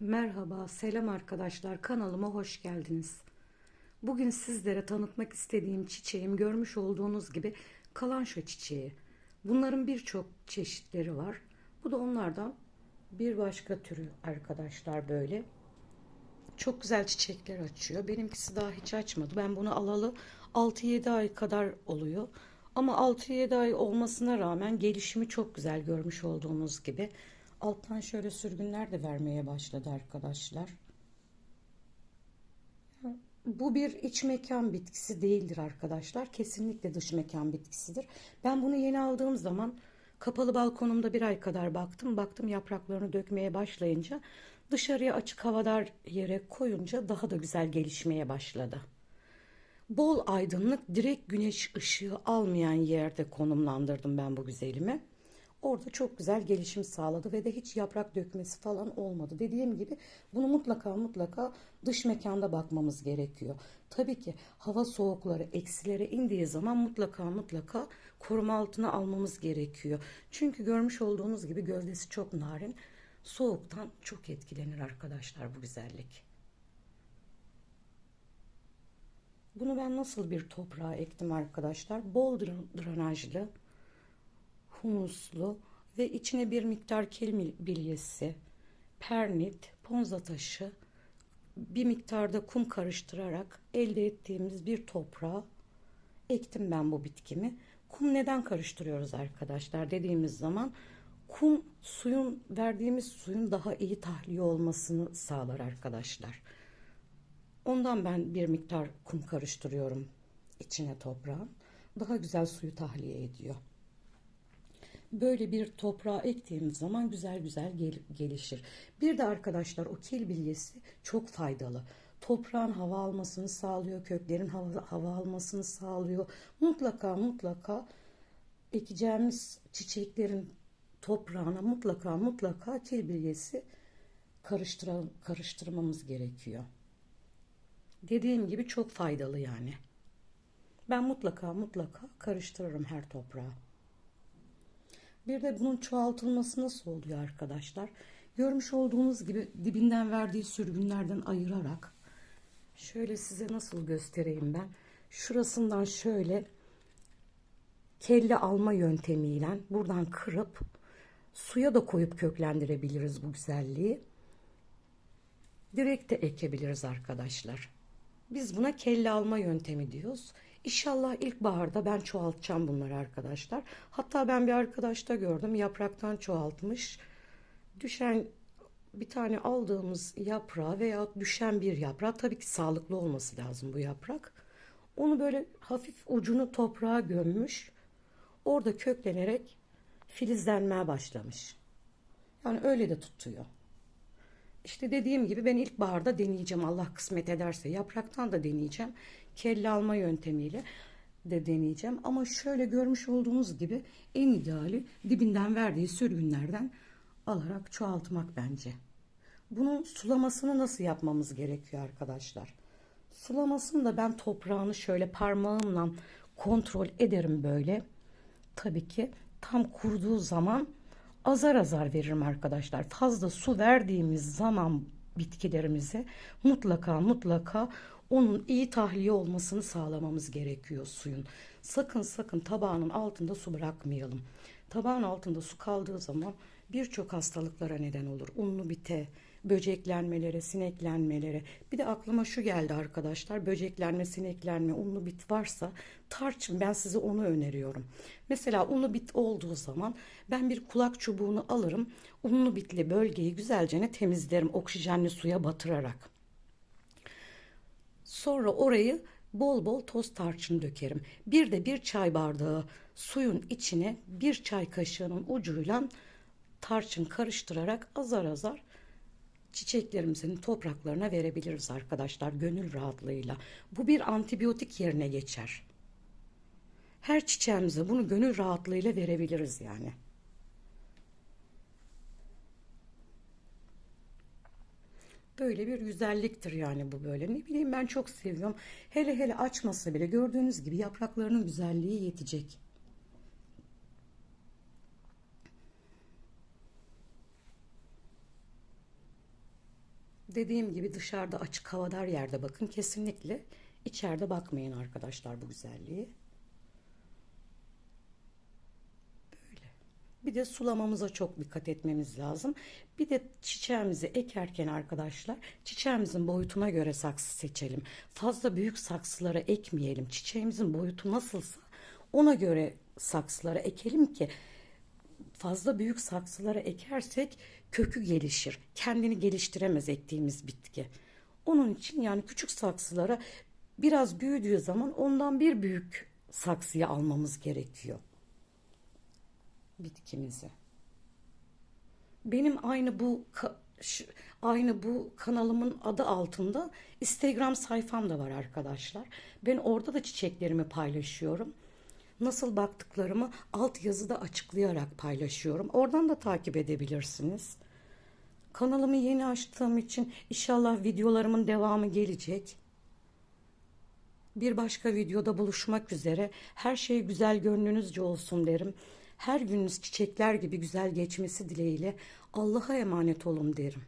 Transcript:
Merhaba, selam arkadaşlar. Kanalıma hoş geldiniz. Bugün sizlere tanıtmak istediğim çiçeğim görmüş olduğunuz gibi kalanşo çiçeği. Bunların birçok çeşitleri var. Bu da onlardan bir başka türü arkadaşlar böyle. Çok güzel çiçekler açıyor. Benimkisi daha hiç açmadı. Ben bunu alalı 6-7 ay kadar oluyor. Ama 6-7 ay olmasına rağmen gelişimi çok güzel görmüş olduğunuz gibi. Alttan şöyle sürgünler de vermeye başladı arkadaşlar. Bu bir iç mekan bitkisi değildir arkadaşlar. Kesinlikle dış mekan bitkisidir. Ben bunu yeni aldığım zaman kapalı balkonumda bir ay kadar baktım. Baktım yapraklarını dökmeye başlayınca dışarıya açık havadar yere koyunca daha da güzel gelişmeye başladı. Bol aydınlık direkt güneş ışığı almayan yerde konumlandırdım ben bu güzelimi. Orada çok güzel gelişim sağladı ve de hiç yaprak dökmesi falan olmadı. Dediğim gibi bunu mutlaka mutlaka dış mekanda bakmamız gerekiyor. Tabii ki hava soğukları eksilere indiği zaman mutlaka mutlaka koruma altına almamız gerekiyor. Çünkü görmüş olduğunuz gibi gövdesi çok narin. Soğuktan çok etkilenir arkadaşlar bu güzellik. Bunu ben nasıl bir toprağa ektim arkadaşlar? Bol drenajlı humuslu ve içine bir miktar kil bilyesi, pernit, ponza taşı, bir miktarda kum karıştırarak elde ettiğimiz bir toprağa ektim ben bu bitkimi. Kum neden karıştırıyoruz arkadaşlar dediğimiz zaman kum suyun verdiğimiz suyun daha iyi tahliye olmasını sağlar arkadaşlar. Ondan ben bir miktar kum karıştırıyorum içine toprağın. Daha güzel suyu tahliye ediyor böyle bir toprağa ektiğimiz zaman güzel güzel gel gelişir. Bir de arkadaşlar o kil bilyesi çok faydalı. Toprağın hava almasını sağlıyor, köklerin hava, hava almasını sağlıyor. Mutlaka mutlaka ekeceğimiz çiçeklerin toprağına mutlaka mutlaka kil bilyesi karıştırmamız gerekiyor. Dediğim gibi çok faydalı yani. Ben mutlaka mutlaka karıştırırım her toprağa. Bir de bunun çoğaltılması nasıl oluyor arkadaşlar? Görmüş olduğunuz gibi dibinden verdiği sürgünlerden ayırarak şöyle size nasıl göstereyim ben. Şurasından şöyle kelle alma yöntemiyle buradan kırıp suya da koyup köklendirebiliriz bu güzelliği. Direkt de ekebiliriz arkadaşlar. Biz buna kelle alma yöntemi diyoruz. İnşallah ilkbaharda ben çoğaltacağım bunları arkadaşlar. Hatta ben bir arkadaşta gördüm yapraktan çoğaltmış. Düşen bir tane aldığımız yaprağı veya düşen bir yaprak tabii ki sağlıklı olması lazım bu yaprak. Onu böyle hafif ucunu toprağa gömmüş. Orada köklenerek filizlenmeye başlamış. Yani öyle de tutuyor. İşte dediğim gibi ben ilkbaharda deneyeceğim Allah kısmet ederse. Yapraktan da deneyeceğim. Kelle alma yöntemiyle de deneyeceğim. Ama şöyle görmüş olduğunuz gibi en ideali dibinden verdiği sürgünlerden alarak çoğaltmak bence. Bunun sulamasını nasıl yapmamız gerekiyor arkadaşlar? Sulamasını da ben toprağını şöyle parmağımla kontrol ederim böyle. Tabii ki tam kurduğu zaman azar azar veririm arkadaşlar. Fazla su verdiğimiz zaman bitkilerimize mutlaka mutlaka onun iyi tahliye olmasını sağlamamız gerekiyor suyun. Sakın sakın tabağının altında su bırakmayalım. Tabağın altında su kaldığı zaman birçok hastalıklara neden olur. Unlu bite, böceklenmelere, sineklenmelere. Bir de aklıma şu geldi arkadaşlar. Böceklenme, sineklenme, unlu bit varsa tarçın ben size onu öneriyorum. Mesela unlu bit olduğu zaman ben bir kulak çubuğunu alırım. Unlu bitli bölgeyi güzelce temizlerim oksijenli suya batırarak. Sonra orayı bol bol toz tarçın dökerim. Bir de bir çay bardağı suyun içine bir çay kaşığının ucuyla tarçın karıştırarak azar azar çiçeklerimizin topraklarına verebiliriz arkadaşlar gönül rahatlığıyla. Bu bir antibiyotik yerine geçer. Her çiçeğimize bunu gönül rahatlığıyla verebiliriz yani. Böyle bir güzelliktir yani bu böyle. Ne bileyim ben çok seviyorum. Hele hele açmasa bile gördüğünüz gibi yapraklarının güzelliği yetecek. Dediğim gibi dışarıda açık havadar yerde bakın kesinlikle içeride bakmayın arkadaşlar bu güzelliği. Böyle. Bir de sulamamıza çok dikkat etmemiz lazım. Bir de çiçeğimizi ekerken arkadaşlar çiçeğimizin boyutuna göre saksı seçelim. Fazla büyük saksılara ekmeyelim. Çiçeğimizin boyutu nasılsa ona göre saksılara ekelim ki fazla büyük saksılara ekersek kökü gelişir. Kendini geliştiremez ektiğimiz bitki. Onun için yani küçük saksılara biraz büyüdüğü zaman ondan bir büyük saksıya almamız gerekiyor. Bitkimizi. Benim aynı bu aynı bu kanalımın adı altında Instagram sayfam da var arkadaşlar. Ben orada da çiçeklerimi paylaşıyorum. Nasıl baktıklarımı alt yazıda açıklayarak paylaşıyorum. Oradan da takip edebilirsiniz. Kanalımı yeni açtığım için inşallah videolarımın devamı gelecek. Bir başka videoda buluşmak üzere. Her şey güzel gönlünüzce olsun derim. Her gününüz çiçekler gibi güzel geçmesi dileğiyle Allah'a emanet olun derim.